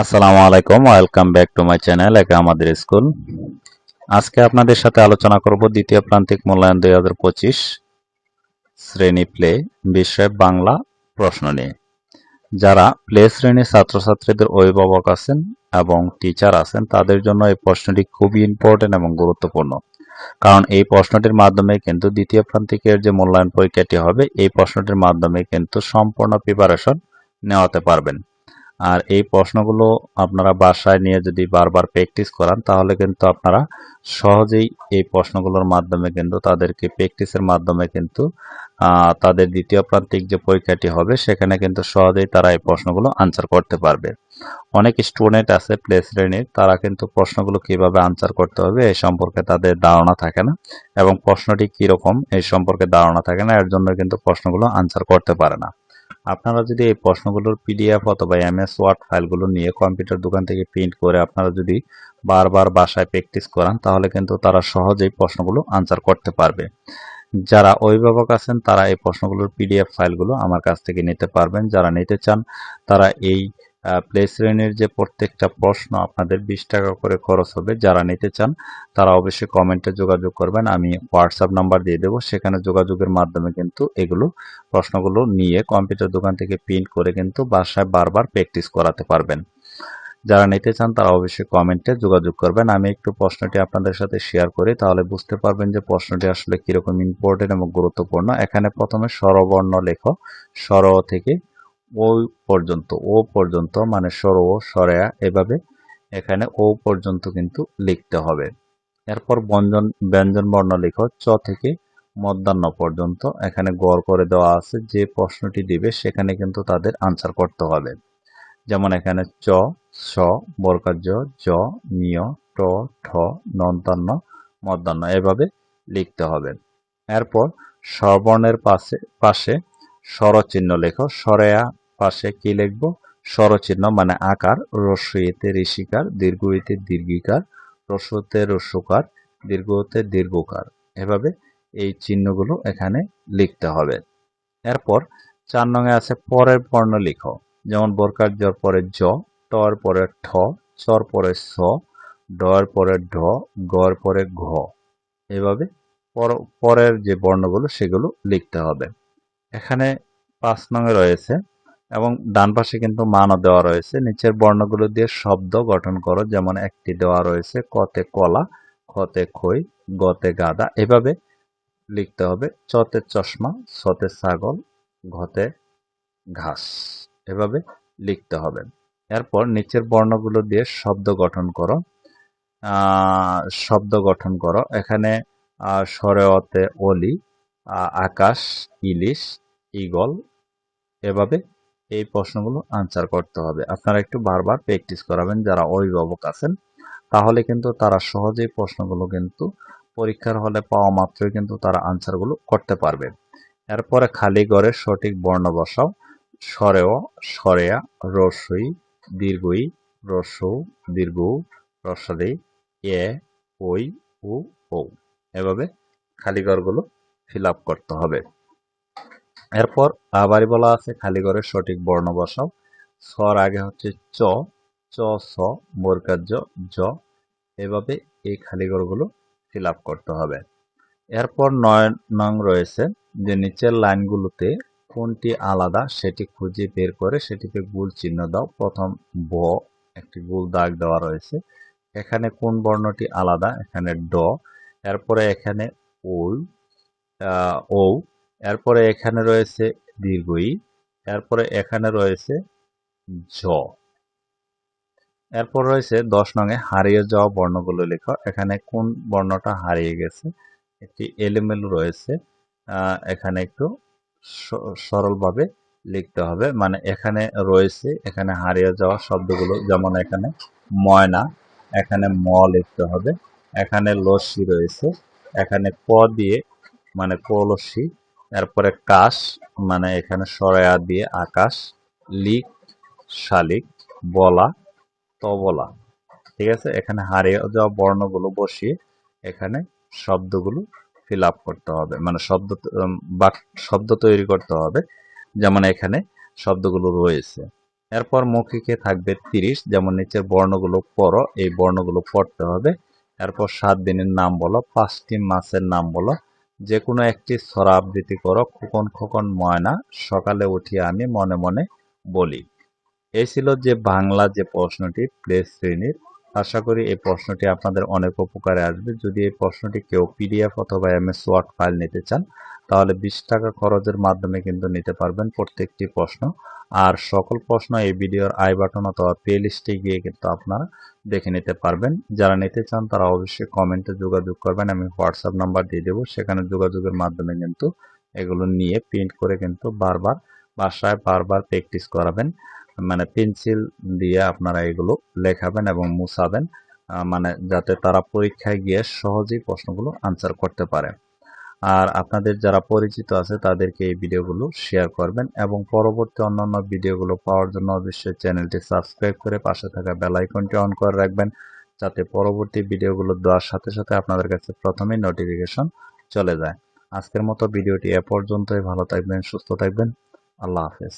আসসালামু আলাইকুম, welcome back to my channel, একে আমাদের স্কুল। আজকে আপনাদের সাথে আলোচনা করব দ্বিতীয় প্রান্তিক মূল্যায়ন দুই হাজার পঁচিশ শ্রেণি প্লে বিষয় বাংলা প্রশ্ন নিয়ে। যারা প্লে শ্রেণির ছাত্রছাত্রীদের অভিভাবক আছেন এবং টিচার আছেন, তাদের জন্য এই প্রশ্নটি খুবই ইম্পর্টেন্ট এবং গুরুত্বপূর্ণ। কারণ এই প্রশ্নটির মাধ্যমে কিন্তু দ্বিতীয় প্রান্তিকের যে মূল্যায়ন পরীক্ষাটি হবে, এই প্রশ্নটির মাধ্যমে কিন্তু সম্পূর্ণ প্রিপারেশন নেওয়াতে পারবেন। আর এই প্রশ্নগুলো আপনারা বাসায় নিয়ে যদি বারবার প্র্যাকটিস করান, তাহলে কিন্তু আপনারা সহজেই এই প্রশ্নগুলোর মাধ্যমে কিন্তু তাদেরকে প্র্যাকটিসের মাধ্যমে কিন্তু তাদের দ্বিতীয় প্রান্তিক যে পরীক্ষাটি হবে, সেখানে কিন্তু সহজেই তারা এই প্রশ্নগুলো আনসার করতে পারবে। অনেক স্টুডেন্ট আছে প্লে শ্রেণির, তারা কিন্তু প্রশ্নগুলো কীভাবে আনসার করতে হবে, এই সম্পর্কে তাদের ধারণা থাকে না এবং প্রশ্নটি কীরকম, এই সম্পর্কে ধারণা থাকে না, এর জন্য কিন্তু প্রশ্নগুলো আনসার করতে পারে না। আপনারা যদি এই প্রশ্নগুলোর পিডিএফ অথবা এমএস ওয়ার্ড ফাইলগুলো নিয়ে কম্পিউটার দোকান থেকে প্রিন্ট করে আপনারা যদি বারবার বাসায় প্র্যাকটিস করান, তাহলে কিন্তু তারা সহজেই প্রশ্নগুলো আনসার করতে পারবে। যারা অভিভাবক আছেন, তারা এই প্রশ্নগুলোর পিডিএফ ফাইলগুলো আমার কাছ থেকে নিতে পারবেন। যারা নিতে চান, তারা এই প্লে শ্রেণির যে প্রত্যেকটা প্রশ্ন আপনাদের বিশ টাকা করে খরচ হবে, যারা নিতে চান, তারা অবশ্যই কমেন্টে যোগাযোগ করবেন। আমি হোয়াটসঅ্যাপ নাম্বার দিয়ে দেবো। সেখানে যোগাযোগের মাধ্যমে কিন্তু এগুলো প্রশ্নগুলো নিয়ে কম্পিউটার দোকান থেকে প্রিন্ট করে কিন্তু বাসায় বারবার প্র্যাকটিস করাতে পারবেন। যারা নিতে চান, তারা অবশ্যই কমেন্টে যোগাযোগ করবেন। আমি একটু প্রশ্নটি আপনাদের সাথে শেয়ার করি, তাহলে বুঝতে পারবেন যে প্রশ্নটি আসলে কীরকম ইম্পর্টেন্ট এবং গুরুত্বপূর্ণ। এখানে প্রথমে স্বরবর্ণ লেখো। স্বর থেকে ও পর্যন্ত ও পর্যন্ত মানে সর ও সরেয়া, এভাবে এখানে ও পর্যন্ত কিন্তু লিখতে হবে। এরপর ব্যঞ্জন ব্যঞ্জন বর্ণ লিখো, চ থেকে মধ্যাহ্ন পর্যন্ত। এখানে গড় করে দেওয়া আছে, যে প্রশ্নটি দিবে সেখানে কিন্তু তাদের আনসার করতে হবে। যেমন এখানে চ, স বরকার জ নিয় ট, ঠ নন্তান্ন মধ্যাহ্ন, এভাবে লিখতে হবে। এরপর স্বরবর্ণের পাশে পাশে স্বরচিহ্ন লেখো স্বরেয়া পাশে কি লিখব? স্বরচিহ্ন মানে আকার রস্যইতে ঋষিকার, দীর্ঘইতে দীর্ঘিকার রস্যতে রস্যকার দীর্ঘতে দীর্ঘকার। এভাবে এই চিহ্নগুলো এখানে লিখতে হবে। এরপর চার নঙে আছে পরের বর্ণ লিখো। যেমন বরকার জর পরে জ, টর পরে ঠ, চর পরে স, ডর পরে ঢ, গর পরে ঘ। এভাবে পর- পরের যে বর্ণগুলো সেগুলো লিখতে হবে। এখানে পাঁচ নঙে রয়েছে এবং ডান পাশে কিন্তু মানও দেওয়া রয়েছে। নিচের বর্ণগুলো দিয়ে শব্দ গঠন করো যেমন একটি দেওয়া রয়েছে কতে কলা খতে খই গতে গাদা। এভাবে লিখতে হবে চতে চশমা সতে ছাগল ঘতে ঘাস। এভাবে লিখতে হবে। এরপর নিচের বর্ণগুলো দিয়ে শব্দ গঠন করো। শব্দ গঠন করো। এখানে আহ, সরেওতে অলি আকাশ, ইলিশ, ঈগল, এভাবে এই প্রশ্নগুলো আনসার করতে হবে। আপনারা একটু বারবার প্র্যাকটিস করাবেন যারা অভিভাবক আছেন। তাহলে কিন্তু তারা সহজেই প্রশ্নগুলো কিন্তু পরীক্ষার হলে পাওয়া মাত্রই কিন্তু তারা আনসারগুলো করতে পারবে। এরপরে খালি ঘরে সঠিক বর্ণ বসাও। স্বরেও স্বরেয়া রস্যই দীর্ঘই রস্যৌ দীর্ঘ রস্যদে এ ওই উ ও এভাবে খালি ঘরগুলো ফিল করতে হবে। এরপর আবারই বলা আছে খালি ঘরে সঠিক বর্ণ বসাও। স্বর আগে হচ্ছে চ চ, স বর্গার জ এভাবে এই খালি ঘরগুলো ফিল করতে হবে। এরপর নয় নং রয়েছে যে নিচের লাইনগুলোতে কোনটি আলাদা সেটি খুঁজে বের করে সেটিকে গোল চিহ্ন দাও। প্রথম ব, একটি গোল দাগ দেওয়া রয়েছে। এখানে কোন বর্ণটি আলাদা? এখানে ড। এরপরে এখানে ওল ও এরপরে এখানে রয়েছে দীর্ঘই এরপরে এখানে রয়েছে জ এরপর রয়েছে দশ নঙে হারিয়ে যাওয়া বর্ণগুলো লেখো। এখানে কোন বর্ণটা হারিয়ে গেছে? একটি এলোমেলো রয়েছে। এখানে একটু সরলভাবে লিখতে হবে। মানে এখানে রয়েছে, এখানে হারিয়ে যাওয়া শব্দগুলো, যেমন এখানে ময়না, এখানে ম লিখতে হবে। এখানে লস্যি রয়েছে। এখানে ক দিয়ে মানে কলসি, এরপরে কাশ মানে এখানে সরেয়া দিয়ে আকাশ, লিক, শালিক, বলা, তবলা, ঠিক আছে? এখানে হারিয়ে যাওয়া বর্ণগুলো বসিয়ে এখানে শব্দগুলো ফিল আপ করতে হবে মানে শব্দ বাক, শব্দ তৈরি করতে হবে, যেমন এখানে শব্দগুলো রয়েছে। এরপর মৌখিকে থাকবে তিরিশ, যেমন নিচের বর্ণগুলো পড়ো, এই বর্ণগুলো পড়তে হবে। এরপর সাত দিনের নাম বলো, পাঁচটি মাছের নাম বলো যে কোনো একটি ছড়া আবৃত্তি করো, খোকন খোকন ময়না, সকালে উঠিয়ে আমি মনে মনে বলি। এ ছিল যে বাংলা যে প্রশ্নটি প্লে শ্রেণির। আশা করি এই প্রশ্নটি আপনাদের অনেক উপকারে আসবে। যদি এই প্রশ্নটি কেউ পিডিএফ অথবা এম এস ওয়ার্ড ফাইল নিতে চান তাহলে বিশ টাকা খরচের মাধ্যমে কিন্তু নিতে পারবেন প্রত্যেকটি প্রশ্ন। আর সকল প্রশ্ন এই ভিডিওর আই বাটন অথবা প্লে লিস্টে গিয়ে কিন্তু আপনারা দেখে নিতে পারবেন। যারা নিতে চান তারা অবশ্যই কমেন্টে যোগাযোগ করবেন, আমি হোয়াটসঅ্যাপ নাম্বার দিয়ে দেবো। সেখানে যোগাযোগের মাধ্যমে কিন্তু এগুলো নিয়ে প্রিন্ট করে কিন্তু বারবার বাসায় বারবার প্র্যাকটিস করাবেন। মানে পেন্সিল দিয়ে আপনারা এগুলো লেখাবেন এবং মুছাবেন। মানে যাতে তারা পরীক্ষায় গিয়ে সহজেই প্রশ্নগুলো আনসার করতে পারে। আর আপনাদের যারা পরিচিত আছে, তাদেরকে এই ভিডিওগুলো শেয়ার করবেন এবং পরবর্তী অন্যান্য ভিডিওগুলো পাওয়ার জন্য অবশ্যই চ্যানেলটি সাবস্ক্রাইব করে পাশে থাকা বেল আইকনটি অন করে রাখবেন, যাতে পরবর্তী ভিডিওগুলো দেওয়ার সাথে সাথে আপনাদের কাছে প্রথমেই নোটিফিকেশন চলে যায়। আজকের মতো ভিডিওটি এ পর্যন্তই। ভালো থাকবেন, সুস্থ থাকবেন। আল্লাহ হাফেজ।